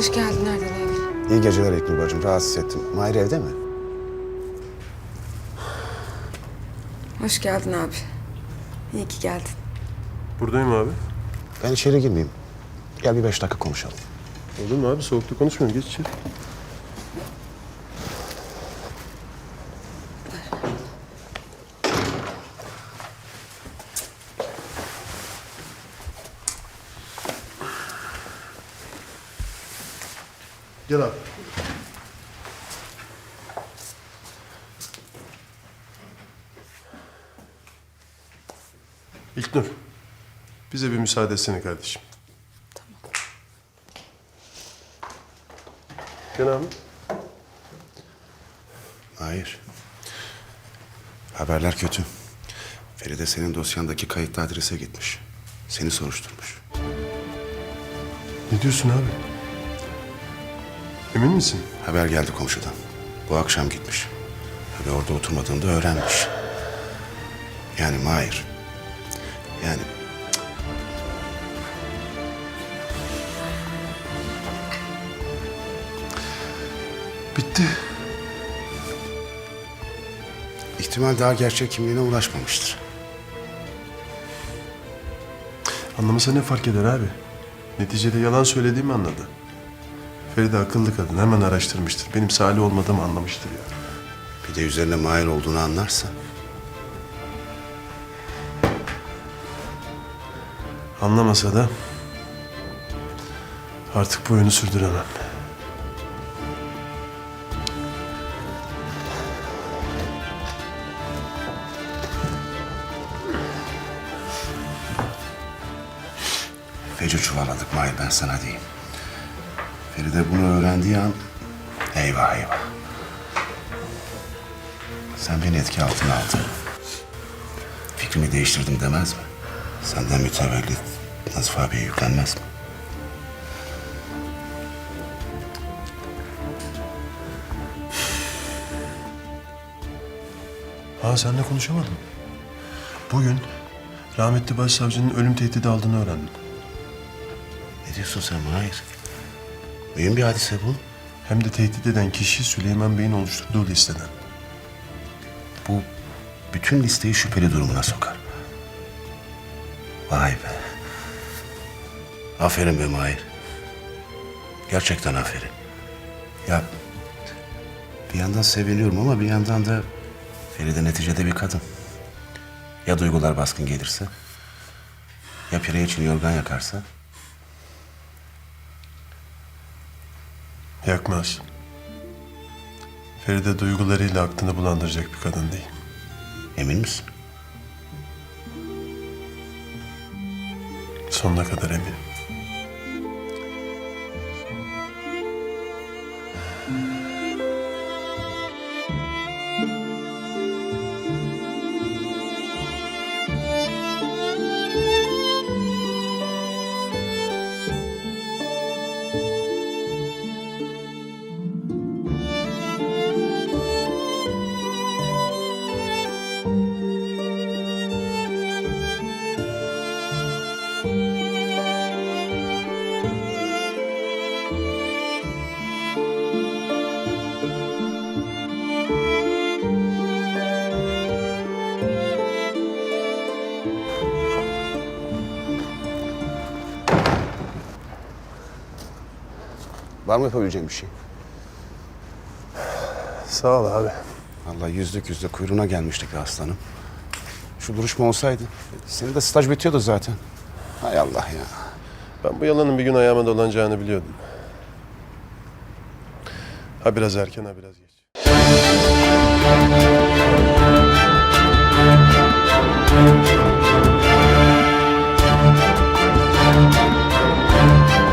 Hoş geldin Erdal abi. İyi geceler İlknur bacım. Rahatsız ettim. Mahir evde mi? Hoş geldin abi. İyi ki geldin. Buradayım abi. Ben içeri girmeyeyim. Gel bir beş dakika konuşalım. Olur mu abi? Soğukta konuşmuyorum. Geç içeri. Gel abi. İlknur, bize bir müsaade etsene kardeşim. Gel abi. Hayır. Haberler kötü. Feride senin dosyandaki kayıtlı adrese gitmiş. Seni soruşturmuş. Ne diyorsun abi? Emin misin? Haber geldi komşudan. Bu akşam gitmiş. Ve orada oturmadığını da öğrenmiş. Yani Mahir. Yani Bitti. ihtimal daha gerçek kimliğine ulaşmamıştır. Anlamasa ne fark eder abi? Neticede yalan söylediğimi anladı. Feride akıllı kadın. Hemen araştırmıştır. Benim Salih olmadığımı anlamıştır ya. Bir de üzerine Mahir olduğunu anlarsa Anlamasa da artık bu oyunu sürdüremem. feci çuvalladık Mahir ben sana diyeyim. Feride bunu öğrendiği an eyvah eyvah. Sen beni etki altına aldın. Fikrimi değiştirdim demez mi? Senden mütevellit Nazif abiye yüklenmez mi? Ha senle konuşamadım. Bugün rahmetli başsavcının ölüm tehdidi aldığını öğrendim. Ne diyorsun sen Mahir? Mühim bir hadise bu. Hem de tehdit eden kişi Süleyman Bey'in oluşturduğu listeden. Bu bütün listeyi şüpheli durumuna sokar. Vay be. Aferin be Mahir. Gerçekten aferin. Ya bir yandan seviniyorum ama bir yandan da Feride neticede bir kadın. Ya duygular baskın gelirse? Ya pire için yorgan yakarsa? Yakmaz. Feride duygularıyla aklını bulandıracak bir kadın değil. Emin misin? Sonuna kadar eminim. Var mı yapabileceğim bir şey? Sağ ol abi. Vallahi yüzlük yüzde kuyruğuna gelmiştik aslanım. Şu duruşma olsaydı. Senin de staj bitiyordu zaten. Hay Allah ya. Ben bu yalanın bir gün ayağıma dolanacağını biliyordum. Ha biraz erken ha biraz geç.